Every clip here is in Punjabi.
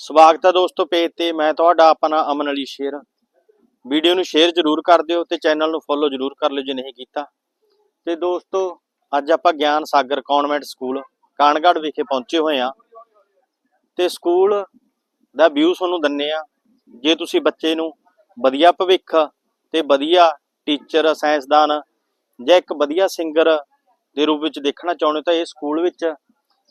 ਸਵਾਗਤ ਹੈ ਦੋਸਤੋ ਪੇਜ ਤੇ। ਮੈਂ ਤੁਹਾਡਾ ਆਪਣਾ ਅਮਨ ਅਲੀ ਸ਼ੇਰ। ਵੀਡੀਓ ਨੂੰ ਸ਼ੇਅਰ ਜ਼ਰੂਰ ਕਰ ਦਿਓ ਤੇ ਚੈਨਲ ਨੂੰ ਫੋਲੋ ਜ਼ਰੂਰ ਕਰ ਲਿਓ ਜੇ ਨਹੀਂ ਕੀਤਾ। ਤੇ ਦੋਸਤੋ, ਅੱਜ ਆਪਾਂ ਗਿਆਨ ਸਾਗਰ ਕਨਵੈਂਟ ਸਕੂਲ ਕਾਨਗੜ ਵਿਖੇ ਪਹੁੰਚੇ ਹੋਏ ਆ ਤੇ ਸਕੂਲ ਦਾ ਵਿਊ ਤੁਹਾਨੂੰ ਦੰਨੇ ਆ ਜੇ ਤੁਸੀਂ ਬੱਚੇ ਨੂੰ ਵਧੀਆ ਭਵਿੱਖ ਤੇ ਵਧੀਆ ਟੀਚਰ ਸਾਇੰਸਦਾਨ ਜਾਂ ਇੱਕ ਵਧੀਆ ਸਿੰਗਰ ਦੇ ਰੂਪ ਵਿੱਚ ਦੇਖਣਾ ਚਾਹੁੰਦੇ ਹੋ ਤਾਂ ਇਹ ਸਕੂਲ ਵਿੱਚ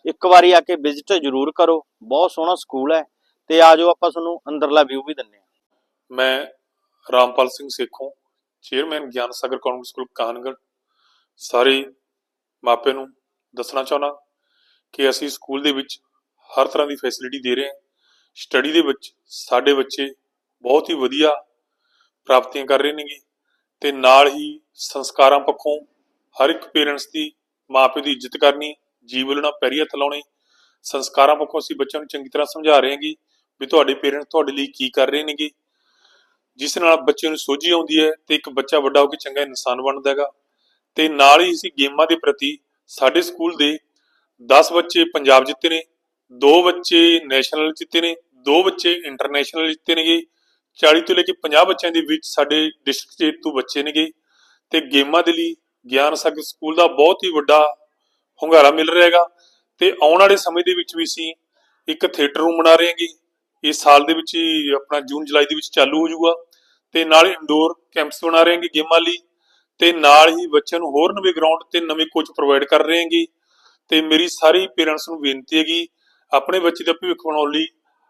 ਇੱਕ ਵਾਰੀ ਆ ਕੇ ਵਿਜ਼ਿਟ ਜ਼ਰੂਰ ਕਰੋ। ਬਹੁਤ ਸੋਹਣਾ ਸਕੂਲ ਹੈ ਤੇ ਆਜੋ ਆਪਾਂ ਤੁਹਾਨੂੰ ਅੰਦਰਲਾ ਵਿਊ ਵੀ ਦਿੰਨੇ ਆ ਮੈਂ ਰਾਮਪਾਲ ਸਿੰਘ ਸੇਖੋਂ ਚੇਅਰਮੈਨ ਗਿਆਨ ਸਾਗਰ ਕਾਨਵੈਂਟ ਸਕੂਲ ਕਾਨਗੜ ਸਾਰੇ ਮਾਪਿਆਂ ਨੂੰ ਦੱਸਣਾ ਚਾਹੁੰਦਾ ਕਿ ਅਸੀਂ ਸਕੂਲ ਦੇ ਵਿੱਚ ਹਰ ਤਰ੍ਹਾਂ ਦੀ ਫੈਸਿਲਿਟੀ ਦੇ ਰਹੇ ਹਾਂ। ਸਟੱਡੀ ਦੇ ਵਿੱਚ ਸਾਡੇ ਬੱਚੇ ਬਹੁਤ ਹੀ ਵਧੀਆ ਪ੍ਰਾਪਤੀਆਂ ਕਰ ਰਹੇ ਨੇਗੇ ਤੇ ਨਾਲ ਹੀ ਸੰਸਕਾਰਾਂ ਪੱਖੋਂ ਹਰ ਇੱਕ ਪੇਰੈਂਟਸ ਦੀ ਮਾਪੇ ਦੀ ਇੱਜ਼ਤ ਕਰਨੀ ਜੀ ਬੋਲਣਾ ਪੈਰੀ ਹੱਥ ਲਾਉਣੇ, ਸੰਸਕਾਰਾਂ ਪੱਖੋਂ ਅਸੀਂ ਬੱਚਿਆਂ ਨੂੰ ਚੰਗੀ ਤਰ੍ਹਾਂ ਸਮਝਾ ਰਹੇ ਹਾਂ ਵੀ ਤੁਹਾਡੇ ਪੇਰੈਂਟਸ ਤੁਹਾਡੇ ਲਈ ਕੀ ਕਰ ਰਹੇ ਨੇਗੇ। ਜਿਸ ਨਾਲ ਬੱਚੇ ਨੂੰ ਸੋਝੀ ਆਉਂਦੀ ਹੈ ਤੇ ਇੱਕ ਬੱਚਾ ਵੱਡਾ ਹੋ ਕੇ ਚੰਗਾ ਇਨਸਾਨ ਬਣਦਾ ਹੈਗਾ। ਤੇ ਨਾਲ ਹੀ ਅਸੀਂ ਗੇਮਾਂ ਦੇ ਪ੍ਰਤੀ ਸਾਡੇ ਸਕੂਲ ਦੇ 10 ਬੱਚੇ ਪੰਜਾਬ ਜਿੱਤੇ ਨੇ, ਦੋ ਬੱਚੇ ਨੈਸ਼ਨਲ ਜਿੱਤੇ ਨੇ, ਦੋ ਬੱਚੇ ਇੰਟਰਨੈਸ਼ਨਲ ਜਿੱਤੇ ਨੇਗੇ। 40 ਤੋਂ ਲੈ ਕੇ 50 ਬੱਚਿਆਂ ਦੇ ਵਿੱਚ ਸਾਡੇ ਡਿਸਟ੍ਰਿਕਟ ਸਟੇਟ ਤੋਂ ਬੱਚੇ ਨੇਗੇ। ਤੇ ਗੇਮਾਂ ਦੇ ਲਈ ਗਿਆਨ ਸਾਗਰ ਸਕੂਲ ਦਾ ਬਹੁਤ ਹੀ ਵੱਡਾ ਹੁੰਗਾਰਾ ਮਿਲ ਰਿਹਾ ਹੈਗਾ ਤੇ ਆਉਣ ਵਾਲੇ ਸਮੇਂ ਦੇ ਵਿੱਚ ਵੀ ਅਸੀਂ ਇੱਕ ਥੀਏਟਰ ਰੂਮ ਬਣਾ ਰਹੇ ਹਾਂਗੇ ਇਸ ਸਾਲ ਦੇ ਵਿੱਚ ਹੀ ਆਪਣਾ ਜੂਨ ਜੁਲਾਈ ਦੇ ਵਿੱਚ ਚਾਲੂ ਹੋ ਜਾਊਗਾ ਤੇ ਨਾਲ ਇੰਡੋਰ ਕੈਂਪਸ ਬਣਾ ਰਹੇ ਹਾਂਗੇ ਗੇਮਾਂ ਲਈ ਤੇ ਨਾਲ ਹੀ ਬੱਚਿਆਂ ਨੂੰ ਹੋਰ ਨਵੇਂ ਗਰਾਊਂਡ ਤੇ ਨਵੇਂ ਕੋਚ ਪ੍ਰੋਵਾਈਡ ਕਰ ਰਹੇ ਹਾਂਗੇ ਤੇ ਮੇਰੀ ਸਾਰੀ ਪੇਰੈਂਟਸ ਨੂੰ ਬੇਨਤੀ ਹੈਗੀ, ਆਪਣੇ ਬੱਚੇ ਦਾ ਭਵਿੱਖ ਬਣਾਉਣ ਲਈ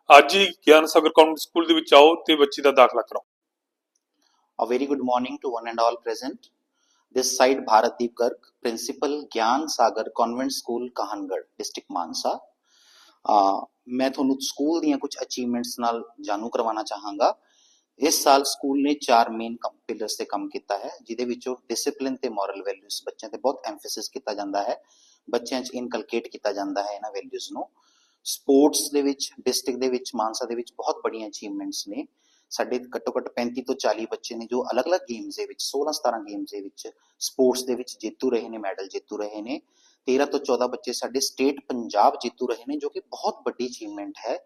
ਅੱਜ ਹੀ ਗਿਆਨ ਸਾਗਰ ਕਾਨਵੈਂਟ ਸਕੂਲ ਦੇ ਵਿੱਚ ਆਓ ਤੇ ਬੱਚੇ ਦਾ ਦਾਖਲਾ ਕਰਾਓ A very good morning to one and all present. This side Bharatdeep Garg, Principal Gyan Sagar Convent School Kahangarh, District Mansa. ਮੈਂ ਤੁਹਾਨੂੰ ਸਕੂਲ ਦੀਆਂ ਕੁਝ ਅਚੀਵਮੈਂਟਸ ਨਾਲ ਜਾਣੂ ਕਰਵਾਉਣਾ ਚਾਹਾਂਗਾ ਇਸ ਸਾਲ ਸਕੂਲ ਨੇ ਚਾਰ ਮੇਨ ਪਿਲਰਸ ਤੇ ਕੰਮ ਕੀਤਾ ਹੈ ਜਿਹਦੇ ਵਿੱਚੋਂ ਡਿਸਪਲਿਨ ਤੇ ਮੋਰਲ ਵੈਲਿਊਜ਼ ਬੱਚਿਆਂ ਤੇ ਬਹੁਤ ਐਮਫੈਸਿਸ ਕੀਤਾ ਜਾਂਦਾ ਹੈ ਬੱਚਿਆਂ 'ਚ ਇਨਕਲਕੇਟ ਕੀਤਾ ਜਾਂਦਾ ਹੈ ਇਹਨਾਂ ਵੈਲਿਊਜ਼ ਨੂੰ ਸਪੋਰਟਸ ਦੇ ਵਿੱਚ ਡਿਸਟ੍ਰਿਕਟ ਦੇ ਵਿੱਚ ਮਾਨਸਾ ਦੇ ਵਿੱਚ ਬਹੁਤ ਬੜੀਆਂ ਅਚੀਵਮੈਂਟਸ ਨੇ ਸਾਡੇ ਘੱਟੋ ਘੱਟ 35 ਤੋਂ 40 ਬੱਚੇ ਨੇ ਜੋ ਅਲੱਗ-ਅਲੱਗ ਗੇਮਸ ਦੇ ਵਿੱਚ 16 17 ਗੇਮਸ ਦੇ ਵਿੱਚ ਸਪੋਰਟਸ ਦੇ ਵਿੱਚ ਜੇਤੂ ਰਹੇ ਨੇ ਮੈਡਲ ਜੇਤੂ ਰਹੇ ਨੇ। 13 ਤੋਂ 14 ਬੱਚੇ ਸਾਡੇ ਸਟੇਟ ਪੰਜਾਬ ਜੇਤੂ ਰਹੇ ਨੇ, ਜੋ ਕਿ ਬਹੁਤ ਵੱਡੀ ਅਚੀਵਮੈਂਟ ਹੈ।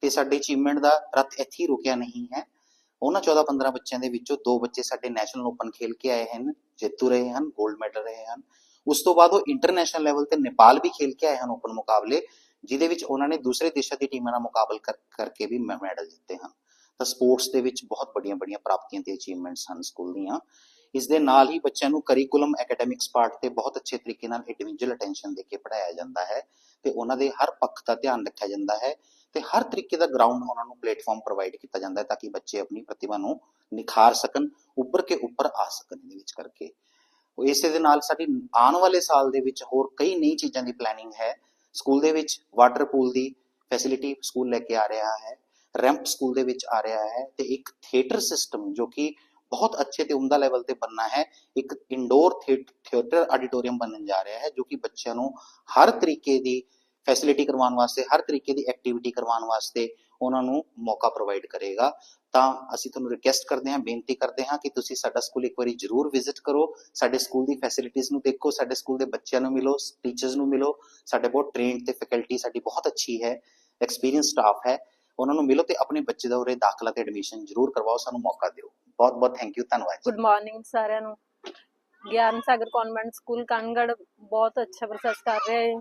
ਤੇ ਸਾਡੇ ਅਚੀਵਮੈਂਟ ਦਾ ਰੱਥ ਇੱਥੇ ਹੀ ਰੁਕਿਆ ਨਹੀਂ ਹੈ। ਉਹਨਾਂ 14 15 ਬੱਚਿਆਂ ਦੇ ਵਿੱਚੋਂ ਦੋ ਬੱਚੇ ਸਾਡੇ ਨੈਸ਼ਨਲ ਓਪਨ ਖੇਲ ਕੇ ਆਏ ਹਨ, ਜੇਤੂ ਰਹੇ ਹਨ 골ਡ ਮੈਡਲ ਰਹੇ ਹਨ। ਉਸ ਤੋਂ ਬਾਅਦ ਉਹ ਇੰਟਰਨੈਸ਼ਨਲ ਲੈਵਲ ਤੇ ਨੇਪਾਲ ਵੀ ਖੇਲ ਕੇ ਆਏ ਹਨ ਓਪਨ ਮੁਕਾਬਲੇ, ਜਿਹਦੇ ਵਿੱਚ ਉਹਨਾਂ ਨੇ ਦੂਸਰੇ ਦੇਸ਼ਾਂ ਦੀ ਟੀਮਾਂ ਨਾਲ ਮੁਕਾਬਲ ਕਰ- ਕਰਕੇ ਵੀ ਮੈਡਲ ਜਿੱਤੇ ਹਨ। ਤਾਂ ਸਪੋਰਟਸ ਦੇ ਵਿੱਚ ਬਹੁਤ ਵੱਡੀਆਂ ਵੱਡੀਆਂ ਪ੍ਰਾਪਤੀਆਂ ਤੇ ਅਚੀਵਮੈਂਟਸ ਹਨ ਸਕੂਲ ਦੀਆਂ। ਇਸ ਦੇ ਨਾਲ ਹੀ ਬੱਚਿਆਂ ਨੂੰ ਕਰਿਕੂਲਮ ਐਕੈਡੈਮਿਕਸ ਪਾਰਟ ਤੇ ਬਹੁਤ ਅੱਛੇ ਤਰੀਕੇ ਨਾਲ ਇੰਡੀਵਿਜੂਅਲ ਅਟੈਂਸ਼ਨ ਦੇ ਕੇ ਪੜਾਇਆ ਜਾਂਦਾ ਹੈ ਤੇ ਉਹਨਾਂ ਦੇ ਹਰ ਪੱਖ ਦਾ ਧਿਆਨ ਰੱਖਿਆ ਜਾਂਦਾ ਹੈ ਤੇ ਹਰ ਤਰੀਕੇ ਦਾ ਗਰਾਊਂਡ ਉਹਨਾਂ ਨੂੰ ਪਲੇਟਫਾਰਮ ਪ੍ਰੋਵਾਈਡ ਕੀਤਾ ਜਾਂਦਾ ਹੈ ਤਾਂ ਕਿ ਬੱਚੇ ਆਪਣੀ ਪ੍ਰਤਿਭਾ ਨੂੰ ਨਿਖਾਰ ਸਕਣ ਉੱਪਰ ਕੇ ਉੱਪਰ ਆ ਸਕਣ ਇਹਦੇ ਵਿੱਚ ਕਰਕੇ। ਇਸੇ ਦੇ ਨਾਲ ਸਾਡੀ ਆਉਣ ਵਾਲੇ ਸਾਲ ਦੇ ਵਿੱਚ ਹੋਰ ਕਈ ਨਈ ਚੀਜ਼ਾਂ ਦੀ ਪਲੈਨਿੰਗ ਹੈ। ਸਕੂਲ ਦੇ ਵਿੱਚ ਵਾਟਰ ਪੂਲ ਦੀ ਫੈਸਿਲਿਟੀ ਸਕੂਲ ਲੈ ਕੇ ਆ ਰਿਹਾ ਹੈ। ਰੈਂਪ ਸਕੂਲ ਦੇ ਵਿੱਚ ਆ ਰਿਹਾ ਹੈ ਤੇ ਇੱਕ ਥੀਏਟਰ ਸਿਸਟਮ ਜੋ ਕਿ ਬਹੁਤ ਅੱਛੇ ਤੇ ਉਮਦਾ ਲੈਵਲ ਤੇ ਬਣਨਾ ਹੈ, ਇੱਕ ਇੰਡੋਰ ਥੀਏਟਰ ਆਡੀਟੋਰੀਅਮ ਬਣਨ ਜਾ ਰਿਹਾ ਹੈ, ਜੋ ਕਿ ਬੱਚਿਆਂ ਨੂੰ ਹਰ ਤਰੀਕੇ ਦੀ ਫੈਸਿਲਿਟੀ ਕਰਵਾਉਣ ਵਾਸਤੇ, ਹਰ ਤਰੀਕੇ ਦੀ ਐਕਟੀਵਿਟੀ ਕਰਵਾਉਣ ਵਾਸਤੇ ਉਹਨਾਂ ਨੂੰ ਮੌਕਾ ਪ੍ਰੋਵਾਈਡ ਕਰੇਗਾ। ਤਾਂ ਅਸੀਂ ਤੁਹਾਨੂੰ ਰਿਕੁਐਸਟ ਕਰਦੇ ਹਾਂ, ਬੇਨਤੀ ਕਰਦੇ ਹਾਂ ਕਿ ਤੁਸੀਂ ਸਾਡਾ ਸਕੂਲ ਇੱਕ ਵਾਰੀ ਜ਼ਰੂਰ ਵਿਜ਼ਿਟ ਕਰੋ। ਸਾਡੇ ਸਕੂਲ ਦੀ ਫੈਸਿਲਿਟੀਆਂ ਨੂੰ ਦੇਖੋ, ਸਾਡੇ ਸਕੂਲ ਦੇ ਬੱਚਿਆਂ ਨੂੰ ਮਿਲੋ ਟੀਚਰਸ ਨੂੰ ਮਿਲੋ। ਸਾਡੇ ਬਹੁਤ ਟ੍ਰੇਨਡ ਤੇ ਫੈਕਲਟੀ ਸਾਡੀ ਬਹੁਤ ਅੱਛੀ ਹੈ ਐਕਸਪੀਰੀਅੰਸ ਸਟਾਫ ਹੈ। ਉਹਨਾਂ ਨੂੰ ਮਿਲੋ ਤੇ ਆਪਣੇ ਬੱਚੇ ਦਾ ਉਰੇ ਦਾਖਲਾ ਤੇ ਐਡਮਿਸ਼ਨ ਜ਼ਰੂਰ ਕਰਵਾਓ ਸਾਨੂੰ ਮੌਕਾ ਦਿਓ। ਬਹੁਤ ਬਹੁਤ ਥੈਂਕ ਯੂ ਧੰਨਵਾਦ ਗੁੱਡ ਮਾਰਨਿੰਗ ਸਾਰਿਆਂ ਨੂੰ। ਗਿਆਨ ਸਾਗਰ ਕਨਵੈਂਟ ਸਕੂਲ ਕਾਨਗੜ ਬਹੁਤ ਅੱਛਾ ਪ੍ਰੋਸੈਸ ਕਰ ਰਿਹਾ ਹੈ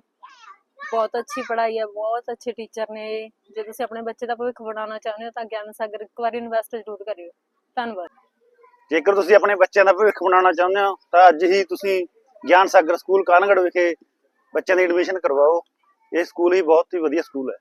ਬਹੁਤ ਅੱਛੀ ਪੜ੍ਹਾਈ ਹੈ ਬਹੁਤ ਅੱਛੇ ਟੀਚਰ ਨੇ ਜੇ ਤੁਸੀਂ ਆਪਣੇ ਬੱਚੇ ਦਾ ਭਵਿੱਖ ਬਣਾਉਣਾ ਚਾਹੁੰਦੇ ਹੋ ਤਾਂ ਗਿਆਨ ਸਾਗਰ ਇੱਕ ਵਾਰੀ ਇਨਵੈਸਟ ਜ਼ਰੂਰ ਕਰਿਓ। ਧੰਨਵਾਦ। ਜੇਕਰ ਤੁਸੀਂ ਆਪਣੇ ਬੱਚਿਆਂ ਦਾ ਭਵਿੱਖ ਬਣਾਉਣਾ ਚਾਹੁੰਦੇ ਹੋ ਤਾਂ ਅੱਜ ਹੀ ਤੁਸੀਂ ਗਿਆਨ ਸਾਗਰ ਸਕੂਲ ਕਾਨਗੜ ਵਿਖੇ ਬੱਚਿਆਂ ਦੀ ਐਡਮਿਸ਼ਨ ਕਰਵਾਓ। ਇਹ ਸਕੂਲ ਹੀ ਬਹੁਤ ਹੀ ਵਧੀਆ ਸਕੂਲ ਹੈ।